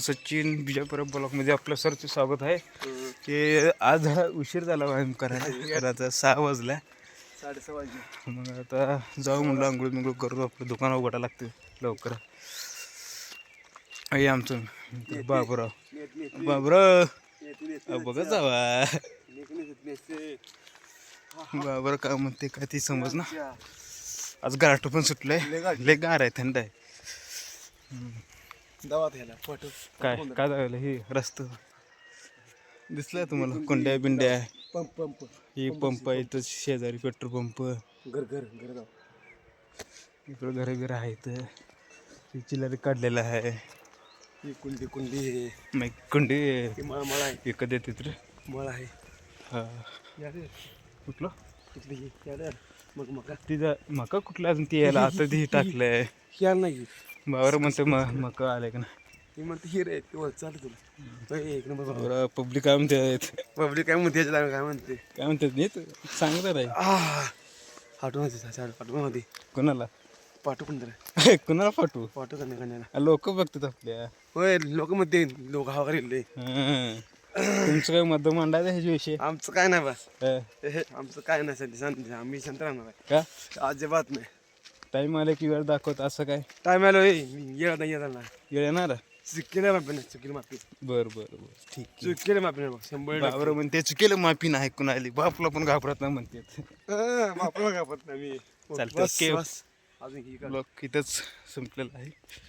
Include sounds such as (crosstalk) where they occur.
सचिन बिजापूर ब्लॉकमध्ये आपलं सरचं स्वागत आहे. की आज उशीर झाला व्यायाम करायला तर आता सहा वाजल्या. साडेसहा वाजले. मग आता जाऊ म्हणलं आंघोळ मिंघोळ करतो आपलं दुकान उघडा लागते लवकर. आई आमचं बाबूराव. बाबूराव. बघत जावा. बाबर काय म्हणते काय ती समज ना. आज गारठ पण सुटलंय. लय गार आहे थंड आहे. दवात ह्याला फोटो काय काय झालं? हे रस्त. दिसलाय तुम्हाला? कुंड्या बिंड्या. Pump pump. ही पंप आहे इथं शेजारी पेट्रोल पंप. घर घर घर जाऊ. इकडं घर बिर आहेत. ही चिल्लरी काढलेलं आहे. ही कुंडी कुंडी मग कुंडी मळ मळ आहे. विकत देते तर मळ आहे. हा. कुठलं? कुठली मग मका. तिथं मका कुठलं? अजून ती यायला आता ती टाकलंय. ह्या नाही. बाबर म्हणते म मका आले का ना ती म्हणते ही रे ती वर चालू तुला. एक नंबर बरं पब्लिक काय म्हणते? पब्लिक काय म्हणते काय म्हणते? काय म्हणतात नाही सांगतात आहे होते चालेल पाठवून होती कोणाला? पाठव पण तर (laughs) कोणाला पाठवू पाठव करण्या करण्याला लोक बघतात आपल्या. होय लोक म्हणते लोक हवा करेल हं. तुमचं काय मत मांडायचं ह्याच्या विषयी आमचं काय नाही बस हं. हे आमचं काय नाही आम्ही शांत राहणार का? अजिबात नाही. टाईम आले की वेळ दाखवत असं काय? टाइम आलो येणार नाही येणार नाही. वेळ येणार? चुकीला माफी नाही चुकीला माफी. बर बर बर. ठीक चुकीला माफी नाही बघ शंभर टक्के. बाबर म्हणते चुकेलं माफी नाही कुणाली बापला पण घाबरत नाही म्हणते. हा, माफी नाही घाबरत नाही मी. चालतंय, बस ओके. बस अजून ही कर. ब्लॉग इथंच संपलेला आहे.